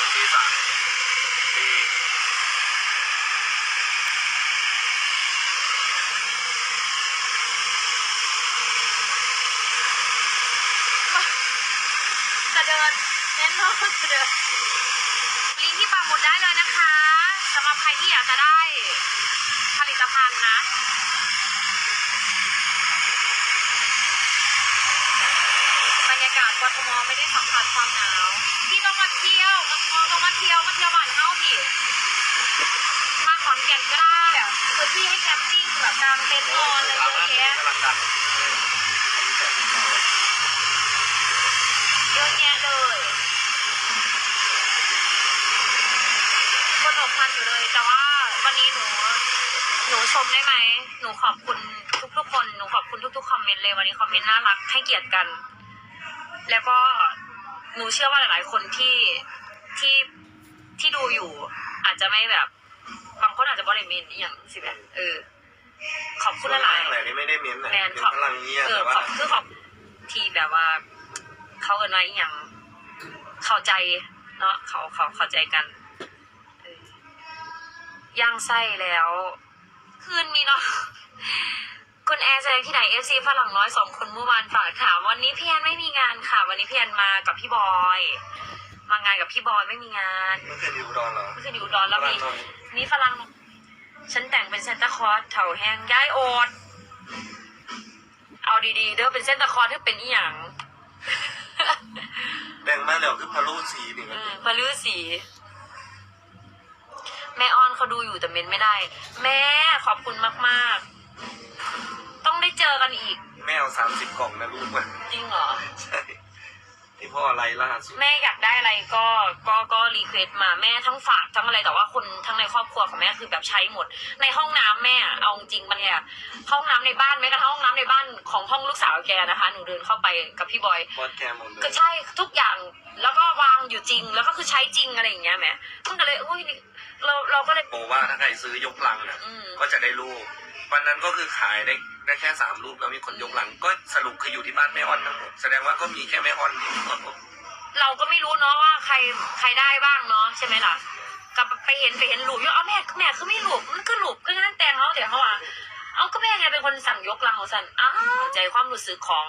างที่สามที่จะเดินเน้นว่าจะเดินลิงก์ที่ปางหมุดได้เลยนะคะสำหรับใครที่อยากจะได้ผลิตภัณฑ์นะบรรยากาศกทมไม่ได้สัมผัสความหนาว พี่ต้องมาเที่ยวมาต้องมาเที่ยวมาเที่ยวบ้านเฮาพี่มาขอนแก่นก็ได้แบบพื้นที่ให้แคมปิ้งแบบกลางเต็นท์นอนอะไรเยอะแยะกำลังดังเยอะแยะเลยคนหกพันอยู่เลย แต่ว่าวันนี้หนูหนูชมได้ไหมหนูขอบคุณทุกๆคนหนูขอบคุณทุกๆคอมเมนต์เลยวันนี้คอมเมนต์น่ารักให้เกียรติกัน แล้วก็ หนูเชื่อว่าหลาย ๆ คนที่ที่ที่ดูอยู่ อาจจะไม่แบบบางคนอาจจะบริเมนอหย่างสิแบบเออ ขอบคุณหลายไหนที่ไม่ได้เม้นต์ๆแมนขอบกำลังเงียบเออแต่ขว่าอบคือขอบที่แบบว่า เขาเอินว่าอหย่างเข้าใจเนาะเขาเขาเข้าใจกันเออย่างไส้แล้ว คืนนี้เนาะ คุณแอร์แสดงที่ไหนเอฟซีฝรั่งน้อยสองคนเมื่อวานฝากถามวันนี้พี่แอนไม่มีงานค่ะ วันนี้พี่แอนมากับพี่บอย มางานกับพี่บอยไม่มีงานไม่เคยดูดอนเหรอไม่เคยอยู่อุดอนแล้วมีฝรั่งน้อยมีฝรั่งฉันแต่งเป็นเซนตาคลอสเถาแห้งย้ายโอดเอาดีๆเด้อเป็นเซนตาคลอสที่เป็นอีหยังแบ่งมาแล้วคือพารุสีนี่อืมันมพลือสีแม่ออนเขาดูอยู่แต่เมนไม่ได้ แม่ขอบคุณมากๆต้อง ได้เจอกันอีก แม่เอาสามสิบกล่องนะลูกมันจริงเหรอ ใช่ที่พ่ออะไรล่าสุดแม่อยากได้อะไรก็ก็ก็รีเควสมาแม่ทั้งฝากทั้งอะไรแต่ว่าคนทั้งในครอบครัวของแม่คือแบบใช้หมด ในห้องน้ำแม่เอาจริงมันเนี่ยห้องน้ำในบ้านแม้กระทั่งห้องน้ำในบ้านของห้องลูกสาวแกนะคะหนูเดินเข้าไปกับพี่บอย บอสแกหมดเลยก็ใช่ทุกอย่างแล้วก็วางอยู่จริงแล้วก็คือใช้จริงอะไรอย่างเงี้ยแหม่มันก็เลยอุ้ยเราเราก็เลยโบอกว่าถ้าใครซื้อยกลังน่ะ อืม ก็จะได้รูปวันนั้นก็คือขายได้ ได้แค่สามรูปแล้วมีคนยกลัง ก็สรุปคืออยู่ที่บ้านแม่ออนทั้งหมดแสดงว่าก็มีแค่แม่ออนที่เราก็ไม่รู้เนาะว่าใครใครได้บ้างเนาะใช่ไหมล่ะกับไปเห็นไปเห็นหลูบอยู่เอาแม่แม่คือไม่หลูบมันคือหลูบก็งั้นแต่งเขาเดี๋ยวเขาว่าเอาก็แม่ไงเป็นคนสั่งยกลังของสันอ้าวเข้าใจความรู้สึกของ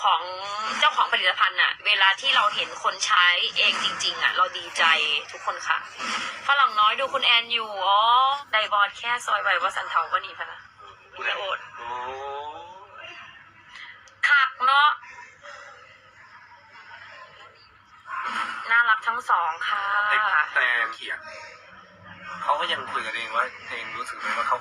ของเจ้าของผลิตภัณฑ์อะเวลาที่เราเห็นคนใช้เองจริง ๆอะเราดีใจทุกคนค่ะฝรั่งน้อยดูคุณแอนอยู่อ๋อไดบอดแค่ซอยใบว่าสันเทาก็นี่พะนะคุณโอด โอ้ คักเนาะ องสองค่ะ แต่แต่เขียนเขาก็ยังคุยกันเองว่าเองรู้สึกไหมว่าเขา